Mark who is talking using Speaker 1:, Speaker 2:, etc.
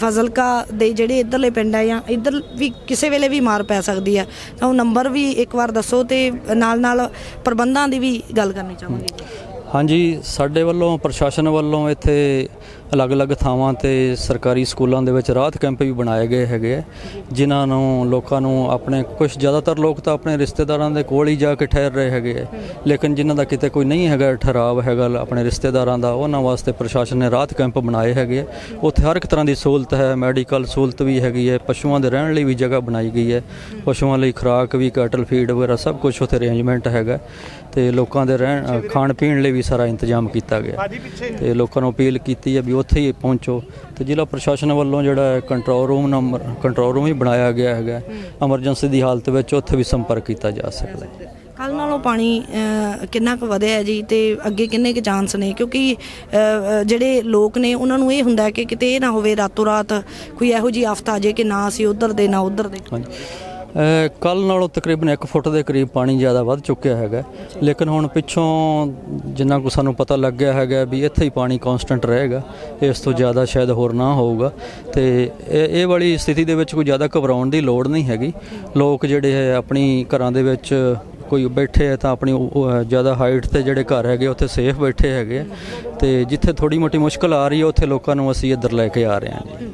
Speaker 1: ਫਜ਼ਲਕਾ ਦੇ ਜਿਹੜੇ ਇਧਰਲੇ ਪਿੰਡ ਆ ਜਾਂ ਇਧਰ ਵੀ ਕਿਸੇ ਵੇਲੇ ਵੀ ਮਾਰ ਪੈ ਸਕਦੀ ਹੈ ਤਾਂ ਉਹ ਨੰਬਰ ਵੀ ਇੱਕ ਵਾਰ ਦੱਸੋ ਤੇ ਨਾਲ ਨਾਲ ਪ੍ਰਬੰਧਾਂ ਦੀ ਵੀ ਗੱਲ ਕਰਨੀ ਚਾਹਾਂਗੇ।
Speaker 2: ਹਾਂਜੀ, ਸਾਡੇ ਵੱਲੋਂ, ਪ੍ਰਸ਼ਾਸਨ ਵੱਲੋਂ ਇੱਥੇ ਅਲੱਗ-ਅਲੱਗ ਥਾਵਾਂ ਤੇ ਸਰਕਾਰੀ ਸਕੂਲਾਂ ਦੇ ਵਿੱਚ ਰਾਹਤ ਕੈਂਪ ਵੀ ਬਣਾਏ ਗਏ ਹੈਗੇ ਆ, ਜਿਨ੍ਹਾਂ ਨੂੰ ਲੋਕਾਂ ਨੂੰ ਆਪਣੇ ਕੁਝ ਜ਼ਿਆਦਾਤਰ ਲੋਕ ਤਾਂ ਆਪਣੇ ਰਿਸ਼ਤੇਦਾਰਾਂ ਦੇ ਕੋਲ ਹੀ ਜਾ ਕੇ ਠਹਿਰ ਰਹੇ ਹੈਗੇ ਆ, ਲੇਕਿਨ ਜਿਨ੍ਹਾਂ ਦਾ ਕਿਤੇ ਕੋਈ ਨਹੀਂ ਹੈਗਾ, ਠਹਿਰਾਵ ਹੈਗਾ ਆਪਣੇ ਰਿਸ਼ਤੇਦਾਰਾਂ ਦਾ, ਉਹਨਾਂ ਵਾਸਤੇ ਪ੍ਰਸ਼ਾਸਨ ਨੇ ਰਾਹਤ ਕੈਂਪ ਬਣਾਏ ਹੈਗੇ ਆ। ਉੱਥੇ ਹਰ ਇੱਕ ਤਰ੍ਹਾਂ ਦੀ ਸਹੂਲਤ ਹੈ, ਮੈਡੀਕਲ ਸਹੂਲਤ ਵੀ ਹੈਗੀ ਹੈ, ਪਸ਼ੂਆਂ ਦੇ ਰਹਿਣ ਲਈ ਵੀ ਜਗ੍ਹਾ ਬਣਾਈ ਗਈ ਹੈ, ਪਸ਼ੂਆਂ ਲਈ ਖੁਰਾਕ ਵੀ, ਕੈਟਲ ਫੀਡ ਵਗੈਰਾ ਸਭ ਕੁਝ ਉੱਥੇ ਅਰੇਂਜਮੈਂਟ ਹੈਗਾ, ਤੇ ਲੋਕਾਂ ਦੇ ਰਹਿਣ ਖਾਣ ਪੀਣ ਲਈ ਵੀ ਸਾਰਾ ਇੰਤਜ਼ਾਮ ਕੀਤਾ ਗਿਆ। ਤੇ ਲੋਕਾਂ ਨੂੰ ਅਪੀਲ ਕੀਤੀ ਹੈ ਵੀ ਉੱਥੇ ਹੀ ਪਹੁੰਚੋ। ਤੇ ਜ਼ਿਲ੍ਹਾ ਪ੍ਰਸ਼ਾਸਨ ਵੱਲੋਂ ਜਿਹੜਾ control room number control room ਵੀ ਬਣਾਇਆ ਗਿਆ ਹੈਗਾ ਐਮਰਜੈਂਸੀ ਦੀ ਹਾਲਤ ਵਿੱਚ ਉੱਥੇ ਵੀ ਸੰਪਰਕ ਕੀਤਾ ਜਾ ਸਕਦਾ ਹੈ।
Speaker 1: ਕੱਲ ਨਾਲੋਂ ਪਾਣੀ ਕਿੰਨਾ ਕੁ ਵਧਿਆ ਹੈ ਜੀ ਤੇ ਅੱਗੇ ਕਿੰਨੇ ਕੁ ਚਾਂਸ ਨੇ? ਕਿਉਂਕਿ ਜਿਹੜੇ ਲੋਕ ਨੇ ਉਹਨਾਂ ਨੂੰ ਇਹ ਹੁੰਦਾ ਹੈ ਕਿ ਕਿਤੇ ਇਹ ਨਾ ਹੋਵੇ ਰਾਤੋਂ ਰਾਤ ਕੋਈ ਇਹੋ ਜੀ ਆਫਤ ਆ ਜੇ ਕਿ ਨਾ ਅਸੀਂ ਉਧਰ ਦੇ ਨਾ ਉਧਰ ਦੇ।
Speaker 2: ਹਾਂਜੀ। ਕੱਲ ਨਾਲੋਂ ਤਕਰੀਬਨ 1 ਫੁੱਟ ਦੇ ਕਰੀਬ ਪਾਣੀ ਜ਼ਿਆਦਾ ਵੱਧ ਚੁੱਕਿਆ ਹੈਗਾ। ਲੇਕਿਨ ਹੁਣ ਪਿੱਛੋਂ ਜਿੰਨਾ ਕੁ ਸਾਨੂੰ ਪਤਾ ਲੱਗਿਆ ਹੈਗਾ ਵੀ ਇੱਥੇ ਹੀ ਪਾਣੀ ਕਨਸਟੈਂਟ ਰਹੇਗਾ ਇਸ ਤੋਂ ਜ਼ਿਆਦਾ ਸ਼ਾਇਦ ਹੋਰ ਨਾ ਹੋਊਗਾ। ਤੇ ਇਹ ਵਾਲੀ ਸਥਿਤੀ ਦੇ ਵਿੱਚ ਕੋਈ ਜ਼ਿਆਦਾ ਘਬਰਾਉਣ ਦੀ ਲੋੜ ਨਹੀਂ ਹੈਗੀ। ਲੋਕ ਜਿਹੜੇ ਹੈ ਆਪਣੀ ਘਰਾਂ ਦੇ ਵਿੱਚ ਕੋਈ ਬੈਠੇ ਹੈ ਤਾਂ ਆਪਣੀ ਜ਼ਿਆਦਾ ਹਾਈਟ ਤੇ ਜਿਹੜੇ ਘਰ ਹੈਗੇ ਉੱਥੇ ਸੇਫ ਬੈਠੇ ਹੈਗੇ ਤੇ ਜਿੱਥੇ ਥੋੜੀ ਮੋਟੀ ਮੁਸ਼ਕਲ ਆ ਰਹੀ ਹੈ ਉੱਥੇ ਲੋਕਾਂ ਨੂੰ ਅਸੀਂ ਇੱਧਰ ਲੈ ਕੇ ਆ ਰਹੇ ਹਾਂ ਜੀ।